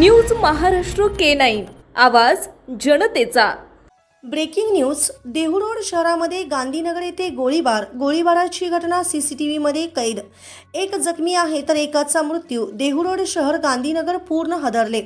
News Maharashtra K nine. आवाज जनतेचा. Breaking news Dehu Road शहरामध्ये गांधीनगर येथे गोळीबार गोळीबाराची घटना सी सी टी व्हीमध्ये कैद. एक जखमी आहे तर एकाचा मृत्यू. देहूरोड शहर गांधीनगर पूर्ण हादरले.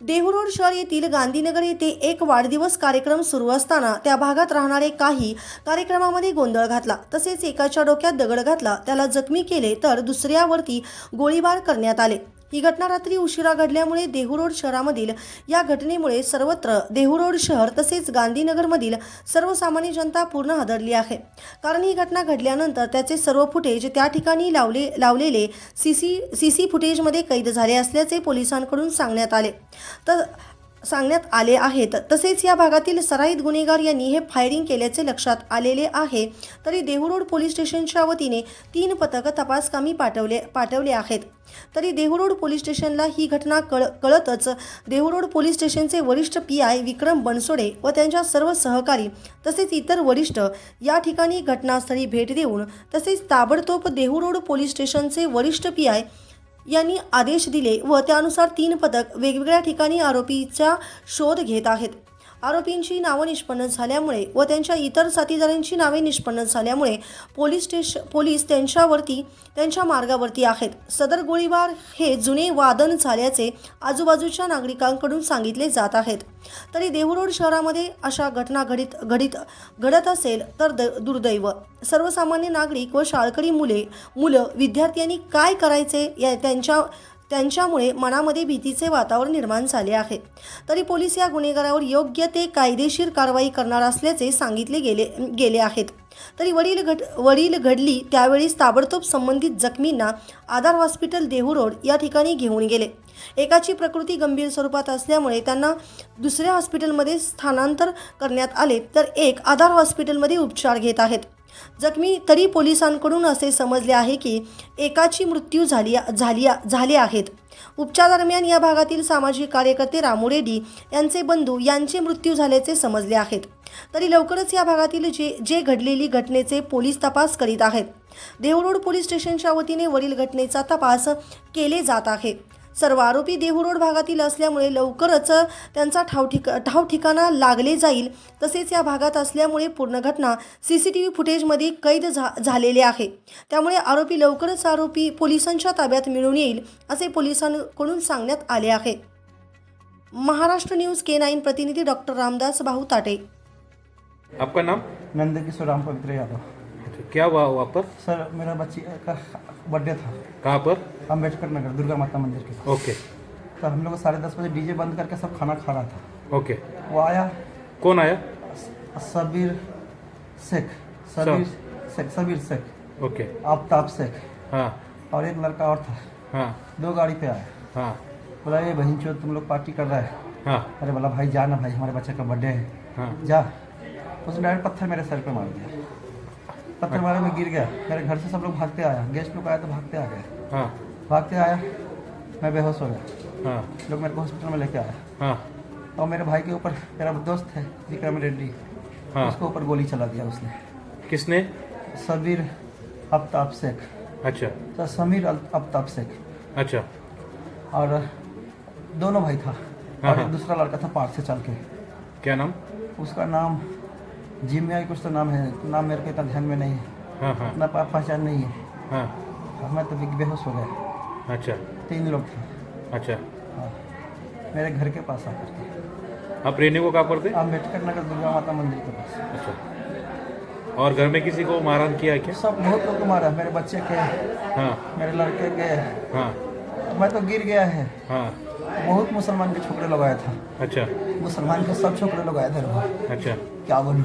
देहूरोड शहर येथील गांधीनगर येथे एक वाढदिवस कार्यक्रम सुरू असताना त्या भागात राहणारे काही कार्यक्रमामध्ये गोंधळ घातला. तसेच एकाच्या डोक्यात दगड घातला. त्याला जखमी केले तर दुसऱ्यावरती गोळीबार करण्यात आले. ही घटना रात्री उशिरा घडल्यामुळे देहूरोड शहरामधील या घटनेमुळे सर्वत्र देहूरोड शहर तसेच गांधीनगरमधील सर्वसामान्य जनता पूर्ण हादरली आहे. कारण ही घटना घडल्यानंतर त्याचे सर्व फुटेज त्या ठिकाणी लावले लावलेले सी सी सी सी फुटेजमध्ये कैद झाले असल्याचे पोलिसांकडून सांगण्यात आले. तर सांगण्यात आले आहेत. तसेच या भागातील सराईत गुन्हेगार यांनी हे फायरिंग केल्याचे लक्षात आलेले आहे. तरी देहूरोड पोलीस स्टेशनच्या वतीने तीन पथकं तपासकामी पाठवले पाठवले आहेत. तरी देहूरोड पोलीस स्टेशनला ही घटना कळ कळतच देहूरोड पोलीस स्टेशनचे वरिष्ठ पी आय विक्रम बनसोडे व त्यांच्या सर्व सहकारी तसेच इतर वरिष्ठ या ठिकाणी घटनास्थळी भेट देऊन तसेच ताबडतोब देहूरोड पोलीस स्टेशनचे वरिष्ठ पी आय यांनी आदेश दिले व त्यानुसार तीन पथक वेगवेगळ्या ठिकाणी आरोपीचा शोध घेत आहेत. आरोपींची नावं निष्पन्न झाल्यामुळे व त्यांच्या इतर साथीदारांची नावे निष्पन्न झाल्यामुळे पोलीस स्टेश पोलीस त्यांच्यावरती त्यांच्या मार्गावरती आहेत. सदर गोळीबार हे जुने वादन झाल्याचे आजूबाजूच्या नागरिकांकडून सांगितले जात आहेत. तरी देहूरोड शहरामध्ये अशा घटना घडित घडित घडत असेल तर द दुर्दैव. सर्वसामान्य नागरिक व शाळकरी मुले मुलं विद्यार्थ्यांनी काय करायचे या त्यांच्या त्यांच्यामुळे मनामध्ये भीतीचे वातावरण निर्माण झाले आहे. तरी पोलीस या गुन्हेगारावर योग्य ते कायदेशीर कारवाई करणार असल्याचे सांगितले गेले गेले आहेत. तरी वडील घट वडील घडली त्यावेळी ताबडतोब संबंधित जखमींना आधार हॉस्पिटल देहू रोड या ठिकाणी घेऊन गेले. एकाची प्रकृती गंभीर स्वरूपात असल्यामुळे त्यांना दुसऱ्या हॉस्पिटलमध्ये स्थानांतर करण्यात आले तर एक आधार हॉस्पिटलमध्ये उपचार घेत आहेत. जखमी तरी पोलिसांकडून असे समजले आहे की एकाची मृत्यू झाली झाली झाले आहेत. उपचारादरम्यान या भागातील सामाजिक कार्यकर्ते रामू रेड्डी यांचे बंधू यांचे मृत्यू झाल्याचे समजले आहेत. तरी लवकरच या भागातील जे जे घडलेली घटनेचे पोलीस तपास करीत आहेत. देवरोड पोलीस स्टेशनच्या वतीने वरील घटनेचा तपास केले जात आहे. सर्व आरोपी देहूरोड भागातील असल्यामुळे लवकरच त्यांचा ठाव ठिक ठाव ठिकाणा लागले जाईल. तसेच या भागात असल्यामुळे पूर्ण घटना सी सी टी व्ही फुटेजमध्ये कैद झा झालेले आहे. त्यामुळे आरोपी लवकरच आरोपी पोलिसांच्या ताब्यात मिळून येईल असे पोलिसांकडून सांगण्यात आले आहे. महाराष्ट्र न्यूज के नाईन प्रतिनिधी डॉक्टर रामदास भाऊ ताटे आपका नाम? नंद किशोर राम पवित्र यादव. क्या हुआ वहाँ पर? सर मेरा बच्ची का बर्थडे था। कहाँ पर? अंबेडकर नगर दुर्गा माता मंदिर के ओके। तो हम लोग साढ़े दस बजे डीजे बंद करके सब खाना खा रहा था। ओके। वो आया। कौन आया? सबीर शेख। सबीर शेख सबीर शेख। ओके। आफ्ताब शेख। हाँ। और एक लड़का और था। हाँ। दो गाड़ी पे आया। हाँ। बोला ये बहन चो तुम लोग पार्टी कर रहा है? हाँ। अरे बोला भाई जा ना भाई हमारे बच्चे का बर्थडे है। हाँ। जा। उसने डायरेक्ट पत्थर मेरे सर पे मार दिया। पत्थर मारे में गिर गया। मेरे घर से सब लोग भागते आया गेस्ट लोग आया तो भागते आ गए। हाँ। भागते आया मैं बेहोश हो गया। हाँ। लोग मेरे को हॉस्पिटल में लेके आया हाँ। और मेरे भाई के ऊपर मेरा दोस्त है विक्रम रेड्डी। हाँ। उसके ऊपर गोली चला दिया उसने। किसने? सबीर आफ्ताब शेख। अच्छा। तो समीर आफ्ताब शेख। अच्छा। और दोनों भाई था। और एक। दूसरा लड़का था पार्क से चल के। क्या नाम? उसका नाम जिमिया कुछ तो नाम है। नाम मेरे को इतना ध्यान में नहीं है। हाँ हाँ। इतना पहचान नहीं है। हाँ। मैं तो बेहोश हो गया। अच्छा। तीन लोग थे। अच्छा। हाँ। मेरे घर के पास आकर के। आप रहने को कहाँ थे? अंबेडकर नगर दुर्गा माता मंदिर के पास। अच्छा। और घर में किसी को मारहान किया क्या? सब बहुत लोग को मारा। मेरे बच्चे के हाँ। मेरे लड़के के हाँ। मैं तो गिर गया है। हाँ। बहुत मुसलमान के छोकरे लोग आया था। अच्छा। मुसलमान के सब छोकरे लोग आए थे। अच्छा। क्या बोलूँ?